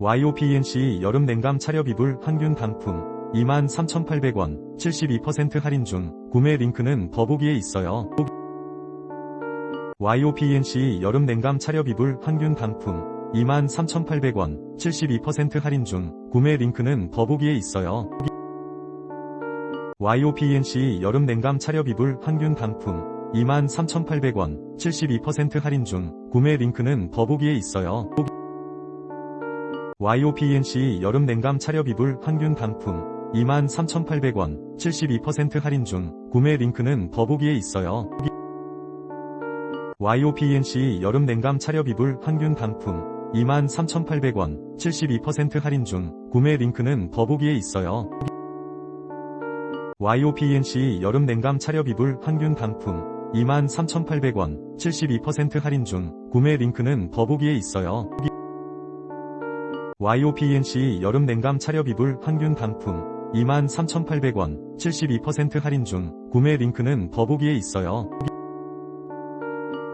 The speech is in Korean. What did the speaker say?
YOPNC 여름 냉감 차렵 이불 한균 단품 23,800원 72% 할인 중 구매 링크는 더보기에 있어요. YOPNC 여름 냉감 차렵 이불 한균 단품 23,800원 72% 할인 중 구매 링크는 더보기에 있어요. YOPNC 여름 냉감 차렵 이불 한균 단품 23,800원 72% 할인 중 구매 링크는 더보기에 있어요. YOPNC 여름 냉감 차렵 이불 한균 단품 23,800원 72% 할인 중 구매 링크는 더보기에 있어요. YOPNC 여름 냉감 차렵 이불 한균 단품 23,800원 72% 할인 중 구매 링크는 더보기에 있어요. YOPNC 여름 냉감 차렵 이불 한균 단품 23,800원 72% 할인 중 구매 링크는 더보기에 있어요. YOPNC 여름 냉감 차렵 이불 한균 단품 23,800원 72% 할인 중 구매 링크는 더보기에 있어요.